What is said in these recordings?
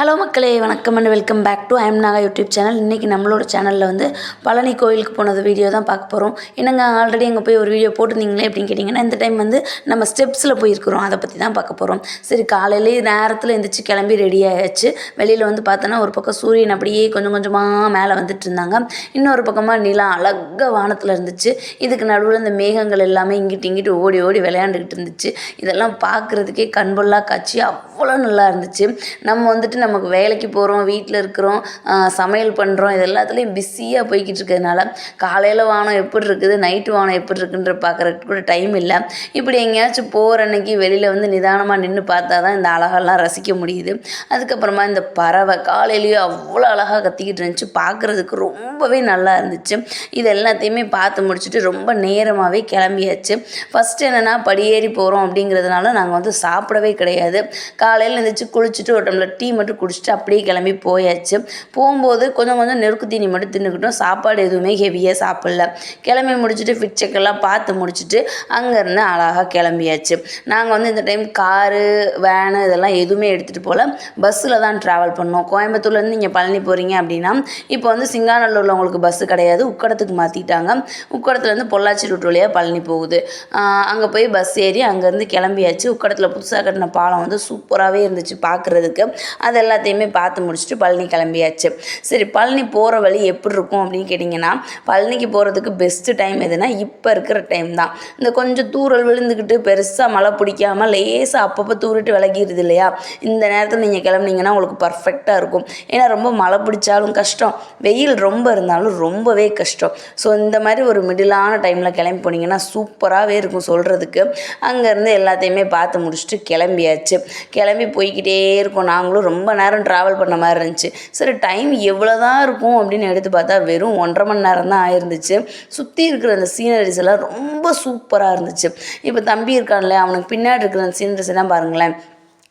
Hello மக்களே வணக்கம் and welcome back to I'm Naga YouTube channel இன்றைக்கி நம்மளோட சேனலில் வந்து பழனி கோயிலுக்கு போனது வீடியோ தான் பார்க்க போகிறோம் என்னங்க ஆல்ரெடி அங்கே போய் ஒரு வீடியோ போட்டிருந்தீங்களே அப்படின்னு கேட்டிங்கன்னா இந்த டைம் வந்து நம்ம ஸ்டெப்ஸில் போயிருக்கிறோம். அதை பற்றி தான் பார்க்க போகிறோம் சரி காலையிலேயே நேரத்தில் எழுந்திரிச்சு கிளம்பி ரெடி ஆயாச்சு. வெளியில் வந்து பார்த்தோன்னா ஒரு பக்கம் சூரியன் அப்படியே கொஞ்சம் கொஞ்சமாக மேலே வந்துட்டு இருந்தாங்க. இன்னொரு பக்கமாக நிலா அழகாக வானத்தில் இருந்துச்சு. இதுக்கு நடுவில் இந்த மேகங்கள் எல்லாமே இங்கிட்டு இங்கிட்டு ஓடி ஓடி விளையாண்டுக்கிட்டு இருந்துச்சு. இதெல்லாம் பார்க்குறதுக்கே கண்பொல்லா காட்சி. அவ்வளோ நல்லா இருந்துச்சு. நம்ம வந்துட்டு நமக்கு வேலைக்கு போகிறோம் வீட்டில் இருக்கிறோம் சமையல் பண்ணுறோம் இது எல்லாத்துலேயும் பிஸியாக போய்கிட்டு இருக்கிறதுனால காலையில் வானம் எப்படி இருக்குது நைட்டு வானம் எப்படி இருக்குன்ற பார்க்குறதுக்கு கூட டைம் இல்லை. இப்படி எங்கேயாச்சும் போகிற அன்னைக்கு வெளியில் வந்து நிதானமாக நின்று பார்த்தா தான் இந்த அழகெல்லாம் ரசிக்க முடியுது. அதுக்கப்புறமா இந்த பறவை காலையிலேயே அவ்வளோ அழகாக கத்திக்கிட்டு இருந்துச்சு. பார்க்குறதுக்கு ரொம்பவே நல்லா இருந்துச்சு. இது எல்லாத்தையுமே பார்த்து முடிச்சுட்டு ரொம்ப நேரமாகவே கிளம்பியாச்சு. ஃபஸ்ட்டு என்னென்னா படியேறி போகிறோம் அப்படிங்கிறதுனால நாங்கள் வந்து சாப்பிடவே கிடையாது. கா காலையில் எழுந்திரிச்சு குளிச்சுட்டு ஒரு டம்ளர் டீ மட்டும் குடிச்சிட்டு அப்படியே கிளம்பி போயாச்சு. போகும்போது கொஞ்சம் கொஞ்சம் நெருக்கு தீனி மட்டும் தின்னுக்கிட்டோம். சாப்பாடு எதுவுமே ஹெவியாக சாப்பிடல. கிளம்பி முடிச்சுட்டு ஃபிட் செக்கெல்லாம் பார்த்து முடிச்சுட்டு அங்கேருந்து அழகாக கிளம்பியாச்சு. நாங்கள் வந்து இந்த டைம் காரு வேனு இதெல்லாம் எதுவுமே எடுத்துகிட்டு போகல பஸ்ஸில் தான் ட்ராவல் பண்ணோம். கோயம்புத்தூர்லேருந்து நீங்கள் பழனி போகிறீங்க அப்படின்னா இப்போ வந்து சிங்காநல்லூரில் உங்களுக்கு பஸ்ஸு கிடையாது. உக்கடத்துக்கு மாற்றிட்டாங்க உக்கடத்துலேருந்து பொள்ளாச்சி ரூட் வழியாக பழனி போகுது. அங்கே போய் பஸ் ஏறி அங்கேருந்து கிளம்பியாச்சு. உக்கடத்தில் புதுசாக கட்டின பாலம் வந்து சூப்பராகவே இருந்துச்சு பார்க்குறதுக்கு. அது எல்லாத்தையுமே பார்த்து முடிச்சுட்டு பழனி கிளம்பியாச்சு. சரி பழனி போகிற வழி எப்படி இருக்கும் அப்படின்னு கேட்டிங்கன்னா பழனிக்கு போகிறதுக்கு பெஸ்ட்டு டைம் எதுனா இப்போ இருக்கிற டைம் தான். இந்த கொஞ்சம் தூரல் விழுந்துக்கிட்டு பெருசாக மழை பிடிக்காம லேசாக அப்பப்போ தூரிட்டு விலகிடுது இல்லையா? இந்த நேரத்தில் நீங்கள் கிளம்புனீங்கன்னா உங்களுக்கு பர்ஃபெக்டாக இருக்கும். ஏன்னா ரொம்ப மழை பிடிச்சாலும் கஷ்டம். வெயில் ரொம்ப இருந்தாலும் ரொம்பவே கஷ்டம். ஸோ இந்த மாதிரி ஒரு மிடிலான டைமில் கிளம்பி போனீங்கன்னா சூப்பராகவே இருக்கும் சொல்கிறதுக்கு அங்கேருந்து எல்லாத்தையுமே பார்த்து முடிச்சுட்டு கிளம்பியாச்சு. கிளம்பி போய்க்கிட்டே இருக்கோம். நாங்களும் ரொம்ப நேரம் ட்ராவல் பண்ண மாதிரி இருந்துச்சு. சரி டைம் எவ்வளோ தான் இருக்கும் அப்படின்னு எடுத்து பார்த்தா வெறும் ஒன்றரை மணி நேரம் தான் ஆயிருந்துச்சு. சுற்றி இருக்கிற அந்த சீனரிஸ் எல்லாம் ரொம்ப சூப்பராக இருந்துச்சு. இப்போ தம்பி இருக்கான்ல அவனுக்கு பின்னாடி இருக்கிற அந்த சீனரிஸ் எல்லாம் பாருங்களேன்.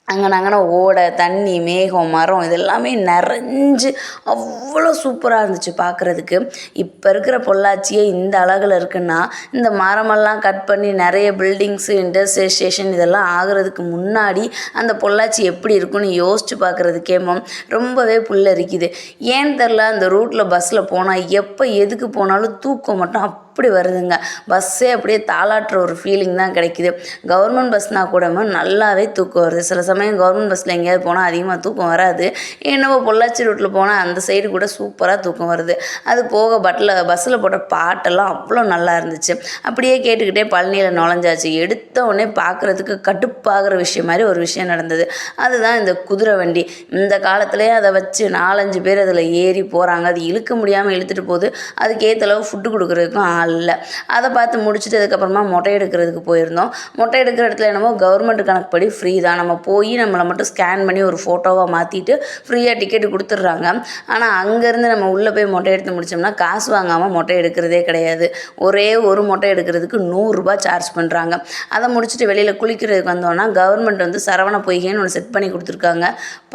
அங்கே நாங்கன்னா ஓடை தண்ணி மேகம் மரம் இது எல்லாமே நிறைஞ்சு அவ்வளோ சூப்பராக இருந்துச்சு பார்க்குறதுக்கு இப்போ இருக்கிற பொள்ளாச்சியே இந்த அழகில் இருக்குன்னா இந்த மரமெல்லாம் கட் பண்ணி நிறைய பில்டிங்ஸு இண்டஸ்ட்ரியல் ஸ்டேஷன் இதெல்லாம் ஆகிறதுக்கு முன்னாடி அந்த பொள்ளாச்சி எப்படி இருக்குன்னு யோசிச்சு பார்க்குறதுக்கேமோ ரொம்பவே புல்லரிக்குது. ஏன்னு தெரில அந்த ரூட்டில் பஸ்ஸில் போனால் எப்போ எதுக்கு போனாலும் தூக்கம் மட்டும் அப்படி வருதுங்க. பஸ்ஸே அப்படியே தாளாட்டுற ஒரு ஃபீலிங் தான் கிடைக்குது. கவர்மெண்ட் பஸ்னால் கூட நல்லாவே தூக்கம் வருது. சில சமயம் கவர்மெண்ட் பஸ்ஸில் எங்கேயாவது போனால் அதிகமாக தூக்கம் வராது. என்னவோ பொள்ளாச்சி ரோட்டில் போனால் அந்த சைடு கூட சூப்பராக தூக்கம் வருது. அது போக பட்டில் பஸ்ஸில் போட்ட பாட்டெல்லாம் அவ்வளோ நல்லா இருந்துச்சு. அப்படியே கேட்டுக்கிட்டே பழனியில் நுழைஞ்சாச்சு. எடுத்த உடனே பார்க்குறதுக்கு கடுப்பாகிற விஷயம் மாதிரி ஒரு விஷயம் நடந்தது. அதுதான் இந்த குதிரை வண்டி. இந்த காலத்துலேயே அதை வச்சு நாலஞ்சு பேர் அதில் ஏறி போகிறாங்க அது இழுக்க முடியாமல் இழுத்துட்டு போகுது. அதுக்கேற்ற அளவு ஃபுட்டு கொடுக்குறதுக்கும் ஆள் இல்லை அதை பார்த்து முடிச்சுட்டு அதுக்கப்புறமா மொட்டை எடுக்கிறதுக்கு போயிருந்தோம். மொட்டை எடுக்கிற இடத்துல என்னமோ கவர்மெண்ட் கணக்குப்படி ஃப்ரீ தான். நம்ம போய் நம்மளை மட்டும் ஸ்கேன் பண்ணி ஒரு ஃபோட்டோவாக மாற்றிட்டு ஃப்ரீயாக டிக்கெட்டு கொடுத்துட்றாங்க. ஆனால் அங்கேருந்து நம்ம உள்ளே போய் மொட்டை எடுத்து முடிச்சோம்னா காசு வாங்காமல் மொட்டை எடுக்கிறதே கிடையாது. ஒரே ஒரு மொட்டை எடுக்கிறதுக்கு நூறுரூபா சார்ஜ் பண்ணுறாங்க அதை முடிச்சுட்டு வெளியில் குளிக்கிறதுக்கு வந்தோன்னா கவர்மெண்ட் வந்து சரவண பொய்கைன்னு ஒன்று செட் பண்ணி கொடுத்துருக்காங்க.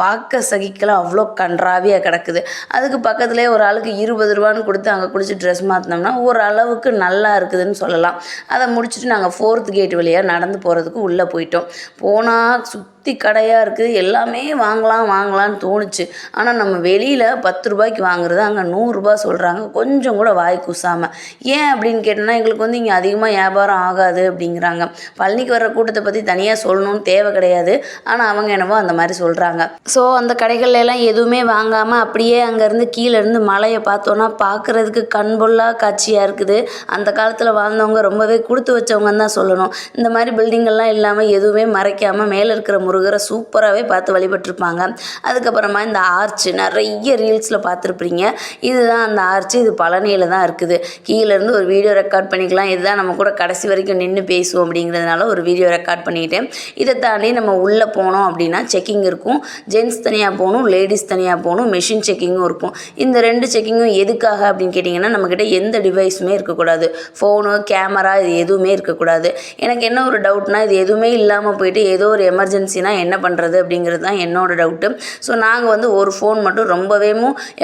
பார்க்க சகிக்கலாம் அவ்வளோ கன்றாவியாக கிடக்குது. அதுக்கு பக்கத்துலேயே ஒரு ஆளுக்கு இருபது ரூபான்னு கொடுத்து அங்கே குளிச்சு ட்ரெஸ் மாற்றினோம்னா ஒரு அளவுக்கு நல்லா இருக்குதுன்னு சொல்லலாம். அதை முடிச்சுட்டு நாங்கள் ஃபோர்த் கேட் வழியாக நடந்து போகிறதுக்கு உள்ளே போயிட்டோம். போனால் சுற்றி கடையாக இருக்குது. எல்லாமே வாங்கலாம் வாங்கலாம்னு தோணுச்சு. ஆனால் நம்ம வெளியில் பத்து ரூபாய்க்கு வாங்குறது அங்கே நூறுரூபா சொல்கிறாங்க கொஞ்சம் கூட வாய் கூசாமல் ஏன் அப்படின்னு கேட்டோன்னா எங்களுக்கு வந்து இங்கே அதிகமாக வியாபாரம் ஆகாது அப்படிங்கிறாங்க. பழனிக்கு வர்ற கூட்டத்தை பற்றி தனியாக சொல்லணும்னு தேவை கிடையாது. ஆனால் அவங்க என்னவோ அந்த மாதிரி சொல்கிறாங்க ஸோ அந்த கடைகள்ல எல்லாம் எதுவுமே வாங்காமல் அப்படியே அங்கேருந்து கீழேருந்து மலையை பார்த்தோன்னா பார்க்குறதுக்கு கண்பொல்லா காட்சியாக இருக்குது. அந்த காலத்தில் வாழ்ந்தவங்க ரொம்பவே கொடுத்து வச்சவங்கன்னு தான் சொல்லணும். இந்த மாதிரி பில்டிங்கெல்லாம் இல்லாமல் எதுவுமே மறைக்காமல் மேலே இருக்கிற முருகரை சூப்பராகவே பார்த்து வழிபட்டிருப்பாங்க. அதுக்கப்புறமா இந்த ஆர்ச் நிறைய ரீல்ஸில் பார்த்துருப்பீங்க. இதுதான் அந்த ஆர்ச்சு இது பழனியில் தான் இருக்குது. கீழேருந்து ஒரு வீடியோ ரெக்கார்ட் பண்ணிக்கலாம். இதுதான் நம்ம கூட கடைசி வரைக்கும் நின்று பேசுவோம் அப்படிங்கிறதுனால ஒரு வீடியோ ரெக்கார்ட் பண்ணிக்கிட்டேன் இதை தாண்டி நம்ம உள்ளே போனோம் அப்படின்னா செக்கிங் இருக்கும். ஜென்ஸ் தனியாக போகணும் லேடிஸ் தனியாக போகணும் மெஷின் செக்கிங்கும் இருக்கும். இந்த ரெண்டு செக்கிங்கும் எதுக்காக அப்படின்னு கேட்டிங்கன்னா நம்மக்கிட்ட எந்த டிவைஸுமே இருக்கக்கூடாது. ஃபோனு கேமரா இது எதுவுமே இருக்கக்கூடாது. எனக்கு என்ன ஒரு டவுட்னா இது எதுவுமே இல்லாமல் போயிட்டு ஏதோ ஒரு எமர்ஜென்சி போச்சுன்னா என்ன பண்ணுறது அப்படிங்கிறது தான் என்னோடய டவுட்டு. ஸோ நாங்கள் வந்து ஒரு ஃபோன் மட்டும் ரொம்பவே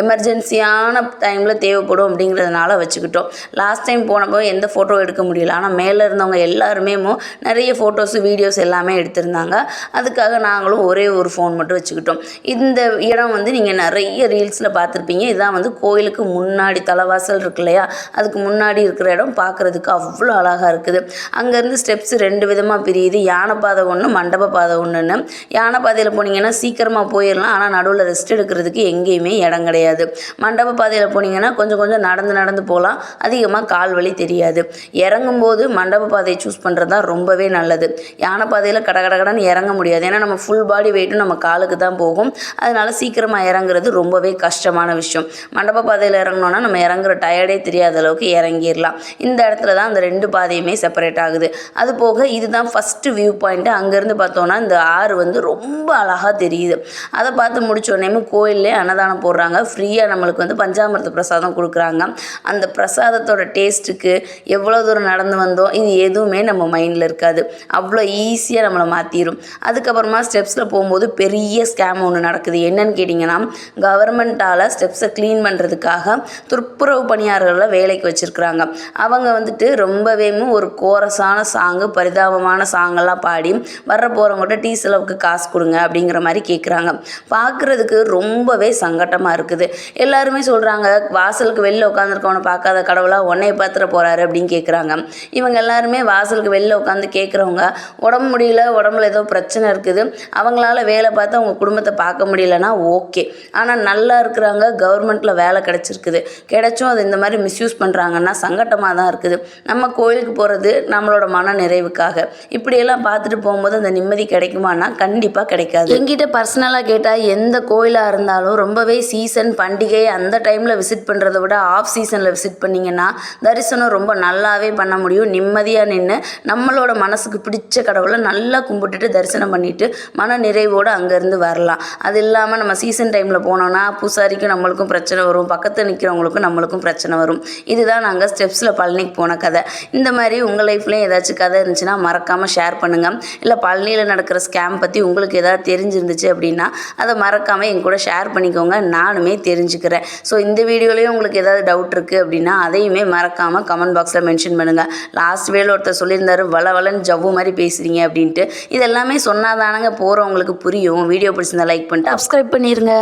எமர்ஜென்சியான டைமில் தேவைப்படும் அப்படிங்கிறதுனால வச்சுக்கிட்டோம். லாஸ்ட் டைம் போனப்போ எந்த ஃபோட்டோ எடுக்க முடியல. ஆனால் மேலே இருந்தவங்க எல்லாருமே நிறைய ஃபோட்டோஸ் வீடியோஸ் எல்லாமே எடுத்திருந்தாங்க. அதுக்காக நாங்களும் ஒரே ஒரு ஃபோன் மட்டும் வச்சுக்கிட்டோம். இந்த இடம் வந்து நீங்கள் நிறைய ரீல்ஸில் பார்த்துருப்பீங்க. இதுதான் வந்து கோயிலுக்கு முன்னாடி தலைவாசல் இருக்கு இல்லையா? அதுக்கு முன்னாடி இருக்கிற இடம் பார்க்குறதுக்கு அவ்வளோ அழகாக இருக்குது. அங்கேருந்து ஸ்டெப்ஸ் ரெண்டு விதமாக பிரியுது. யானை பாதை ஒன்று மண்டப பாதை ஒன்றுன்னு யானை பாதையில் போனீங்கன்னா சீக்கிரமாக போயிடலாம் ஆனால் நடுவில் ரெஸ்ட் எடுக்கிறதுக்கு எங்கேயுமே இடம் கிடையாது. மண்டப பாதையில் போனீங்கன்னா கொஞ்சம் கொஞ்சம் நடந்து நடந்து போகலாம். அதிகமாக கால் வலி தெரியாது. இறங்கும்போது மண்டப பாதையை சூஸ் பண்ணுறது தான் ரொம்பவே நல்லது. யானை பாதையில் கட கட கடன்னு இறங்க முடியாது. ஏன்னா நம்ம ஃபுல் பாடி வெயிட்டும் நம்ம காலுக்கு தான் போகும். அதனால் சீக்கிரமாக இறங்குறது ரொம்பவே கஷ்டமான விஷயம். மண்டப பாதையில் இறங்கினோன்னா நம்ம இறங்குற டயர்டே தெரியாத அளவுக்கு இறங்கிடலாம் இந்த இடத்துல தான் அந்த ரெண்டு பாதையுமே செப்பரேட் ஆகுது. அது போக இதுதான் ஃபஸ்ட்டு வியூ பாயிண்ட்டு அங்கேருந்து பார்த்தோன்னா இந்த ஆறு வந்து ரொம்ப அழகாக தெரியுது. அதை பார்த்து முடிச்ச கோயிலில் அன்னதானம் போடுறாங்க. ஃப்ரீயாக நம்மளுக்கு வந்து பஞ்சாமிரத பிரசாதம் கொடுக்குறாங்க. அந்த பிரசாதத்தோட டேஸ்ட்டுக்கு எவ்வளோ தூரம் நடந்து வந்தோம் இது எதுவுமே நம்ம மைண்டில் இருக்காது. அவ்வளோ ஈஸியாக நம்மளை மாற்றிடும் அதுக்கப்புறமா ஸ்டெப்ஸில் போகும்போது பெரிய ஸ்கேம் ஒன்று நடக்குது. என்னன்னு கேட்டிங்கன்னா கவர்மெண்ட்டால் ஸ்டெப்ஸை க்ளீன் பண்ணுறதுக்காக துப்புரவு பணியாளர்களை வேலைக்கு வச்சுருக்குறாங்க. அவங்க வந்துட்டு ரொம்பவே ஒரு கோரஸான சாங்கு பரிதாபமான சாங்கெல்லாம் பாடி வர்ற போகிறவங்கள்ட்ட டீசல் செலவுக்கு காசு கொடுங்க அப்படிங்கிற மாதிரி கேட்குறாங்க பார்க்குறதுக்கு ரொம்பவே சங்கட்டமாக இருக்குது. எல்லாருமே சொல்கிறாங்க வாசலுக்கு வெளில உட்காந்துருக்கவனை பார்க்காத கடவுளாக உன்னைய பார்த்துட போகிறாரு அப்படின்னு கேட்குறாங்க இவங்க எல்லாருமே வாசலுக்கு வெளில உட்காந்து கேட்குறவங்க உடம்பு முடியல உடம்புல ஏதோ பிரச்சனை இருக்குது. அவங்களால வேலை பார்த்து அவங்க குடும்பத்தை பார்க்க முடியலன்னா ஓகே. ஆனால் நல்லா இருக்கிறாங்க கவர்மெண்ட்டில் வேலை கிடச்சிருக்குது. கிடைச்சும் அது இந்த மாதிரி மிஸ்யூஸ் பண்ணுறாங்கன்னா சங்கட்டமாக தான் இருக்குது. நம்ம கோயிலுக்கு போகிறது நம்மளோட மன நிறைவுக்காக. இப்படியெல்லாம் பார்த்துட்டு போகும்போது அந்த நிம்மதி கிடைக்குமா கிடைக்குமானா கண்டிப்பாக கிடைக்காது. என்கிட்ட பர்சனலாக கேட்டால் எந்த கோயிலாக இருந்தாலும் ரொம்பவே சீசன் பண்டிகை அந்த டைமில் விசிட் பண்ணுறத விட ஆஃப் சீசனில் விசிட் பண்ணிங்கன்னா தரிசனம் ரொம்ப நல்லாவே பண்ண முடியும். நிம்மதியாக நின்று நம்மளோட மனசுக்கு பிடிச்ச கடவுளை நல்லா கும்பிட்டுட்டு தரிசனம் பண்ணிட்டு மன நிறைவோடு அங்கேருந்து வரலாம். அது இல்லாமல் நம்ம சீசன் டைமில் போனோன்னா பூசாரிக்கும் நம்மளுக்கும் பிரச்சனை வரும். பக்கத்தில் நிற்கிறவங்களுக்கும் நம்மளுக்கும் பிரச்சனை வரும். இதுதான் நாங்கள் ஸ்டெப்ஸில் பழனிக்கு போன கதை. இந்த மாதிரி உங்கள் லைஃப்லேயும் ஏதாச்சும் கதை இருந்துச்சுன்னா மறக்காமல் ஷேர் பண்ணுங்கள் இல்லை பழனியில் நடக்கிற ஸ்கேம் பற்றி உங்களுக்கு ஏதாவது தெரிஞ்சிருந்துச்சு அப்படின்னா அதை மறக்காமல் என் கூட ஷேர் பண்ணிக்கோங்க. நானுமே தெரிஞ்சுக்கிறேன். ஸோ இந்த வீடியோலேயும் உங்களுக்கு ஏதாவது டவுட் இருக்குது அப்படின்னா அதையுமே மறக்காமல் கமெண்ட் பாக்ஸில் மென்ஷன் பண்ணுங்கள் லாஸ்ட் வேல ஒருத்தர் சொல்லியிருந்தாரு வள வளன்னு ஜவ்வு மாதிரி பேசுகிறீங்க அப்படின்ட்டு. இதெல்லாமே சொன்னாதானங்க போகிறவங்களுக்கு புரியும். வீடியோ பிடிச்சிருந்தா லைக் பண்ணிட்டு சப்ஸ்கிரைப் பண்ணிடுங்க